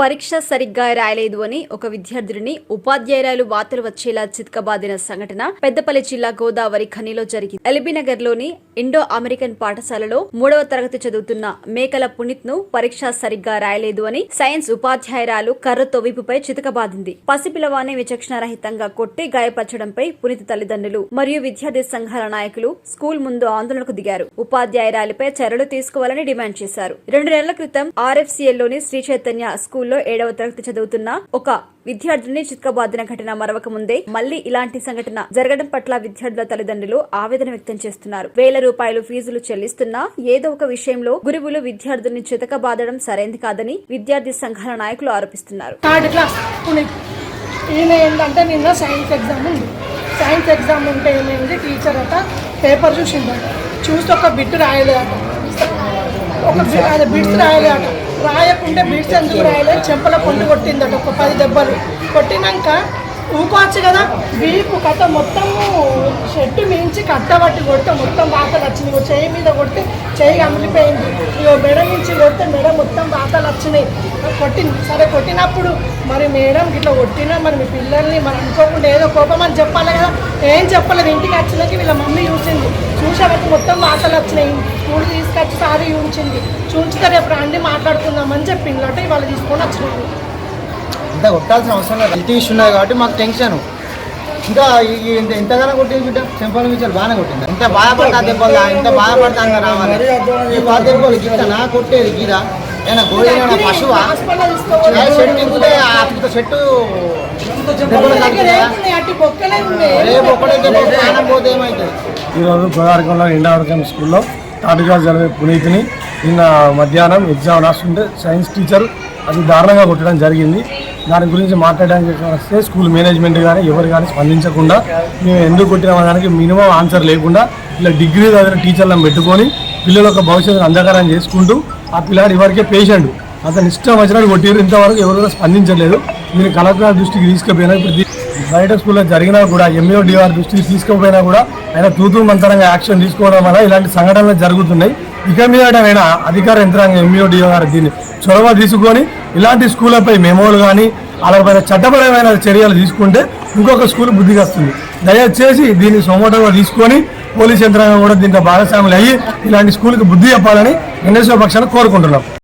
పరీక్ష సరిగ్గా రాయలేదు అని ఒక విద్యార్థిని ఉపాధ్యాయురాలు వార్తలు వచ్చేలా చిత్కబాదిన సంఘటన పెద్దపల్లి జిల్లా గోదావరి ఖనిలో జరిగింది. ఎల్బీనగర్లోని ఇండో అమెరికన్ పాఠశాలలో మూడవ తరగతి చదువుతున్న మేకల పునీత్ను పరీక్ష సరిగ్గా రాయలేదు అని సైన్స్ ఉపాధ్యాయురాలు కర్రతో విపుపై చితకబాదింది. పసిపిల్లవాన్ని విచక్షణారహితంగా కొట్టి గాయపరచడంపై పునీత్ తల్లిదండ్రులు మరియు విద్యార్థి సంఘాల నాయకులు స్కూల్ ముందు ఆందోళనకు దిగారు. ఉపాధ్యాయురాలిపై చర్యలు తీసుకోవాలని డిమాండ్ చేశారు. రెండు నెలల క్రితం ఆర్ఎఫ్సీఎల్లోని శ్రీ చైతన్య స్కూల్లో ఏడవ తరగతి చదువుతున్న ఒక విద్యార్థుల్ని చిత్కబాదిన ఘటన మరవక ముందే మళ్ళీ ఇలాంటి సంఘటన జరగడం పట్ల విద్యార్థుల తల్లిదండ్రులు ఆవేదన వ్యక్తం చేస్తున్నారు. వేల రూపాయలు ఫీజులు చెల్లిస్తున్నా ఏదో ఒక విషయంలో గురువులు విద్యార్థుల్ని చితకబాదడం సరైంది కాదని విద్యార్థి సంఘాల నాయకులు ఆరోపిస్తున్నారు. థర్డ్ క్లాస్ ఈయన ఏంటంటే నిన్న సైన్స్ ఎగ్జామ్ ఉంది. సైన్స్ ఎగ్జామ్ ఉంటే ఏమైంది? టీచర్ అట పేపర్ చూసిందట. చూస్తే ఒక బిట్ రాయలేదట. ఒక బిట్స్ రాయలేదట. రాయకుంటే బిట్స్ ఎందుకు రాయలేదు? చెంపల పొండి కొట్టిందట ఒక పది దెబ్బలు. కొట్టినాక ఊకోవచ్చు కదా? వీపు కథ మొత్తము షెట్టు మించి కట్టబట్టి కొడితే మొత్తం వాతలు నచ్చింది చేయి మీద కొడితే చేయి అమిలిపోయింది ఇగో మెడ నుంచి కొడితే మెడ మొత్తం వాతలు వచ్చినాయి. కొట్టింది సరే కొట్టినప్పుడు మరి మేడం ఇట్లా కొట్టినా మరి మీ పిల్లల్ని మరి అనుకోకుండా ఏదో కోపం అని చెప్పాలి కదా. ఏం చెప్పలేదు. ఇంటికి వచ్చినాక వీళ్ళ మమ్మీ చూసింది. చూసేవారికి మొత్తం మాటలు వచ్చినాయి. స్కూల్ తీసుకొచ్చి సారీ చూపించింది. చూపించితే రేపు రండి మాట్లాడుకుందామని చెప్పింది. అంటే ఇవాళ తీసుకొని వచ్చినాము ఇంత కొట్టాల్సిన అవసరం లేదు. హెల్త్ ఇష్యూ ఉన్నాయి కాబట్టి మాకు టెన్షన్. ఇంకా ఇంత ఎంతగానో కొట్టింది బిడ్డ. చెంపల విషయాలు బాగానే కొట్టింది. ఇంత బాధపడతా దెబ్బలు ఇంత బాధపడతా రావాలి. ఈ బాధ దెబ్బలు గీతనా కొట్టేది గీదా పశువా? చెట్టు చెట్టు ఈరోజు గోదావరికంలో ఇండావరకం స్కూల్లో క్లాస్ చదివే పునీత్ని నిన్న మధ్యాహ్నం ఎగ్జామ్ రాస్తుంటే సైన్స్ టీచర్ అది దారుణంగా కొట్టడం జరిగింది. దాని గురించి మాట్లాడడానికి వస్తే స్కూల్ మేనేజ్మెంట్ కానీ ఎవరు కానీ స్పందించకుండా మేము ఎందుకు కొట్టిన దానికి మినిమం ఆన్సర్ లేకుండా ఇలా డిగ్రీ చదివిన టీచర్లను పెట్టుకొని పిల్లల యొక్క భవిష్యత్తును అంధకారం చేసుకుంటూ ఆ పిల్లాడు ఎవరికే పేషెంట్. అతను ఇష్టం వచ్చినట్టు కొట్టిరు ఇంతవరకు ఎవరు కూడా స్పందించలేదు మీరు కలెక్టర్ దృష్టికి తీసుకుపోయినా ఇప్పుడు బయట స్కూల్లో జరిగినా కూడా ఎంఈఓ డిఆర్ దృష్టికి తీసుకుపోయినా కూడా ఆయన తూతూ మంతరంగా యాక్షన్ తీసుకోవడం వల్ల ఇలాంటి సంఘటనలు జరుగుతున్నాయి. ఇక మీదటైనా అధికార యంత్రాంగం ఎంఈఓ డిఆర్ దీన్ని చొరవ తీసుకొని ఇలాంటి స్కూళ్ళపై మెమోలు కానీ అలాపైన చట్టపరమైన చర్యలు తీసుకుంటే ఇంకొక స్కూల్ బుద్ధికి వస్తుంది దయచేసి దీన్ని సొమోటోగా తీసుకొని పోలీస్ యంత్రాంగం కూడా దీంట్లో భాగస్వాములు అయ్యి ఇలాంటి స్కూల్కి బుద్ధి చెప్పాలని ఎన్ఎస్ఓ పక్షాన్ని కోరుకుంటున్నాం.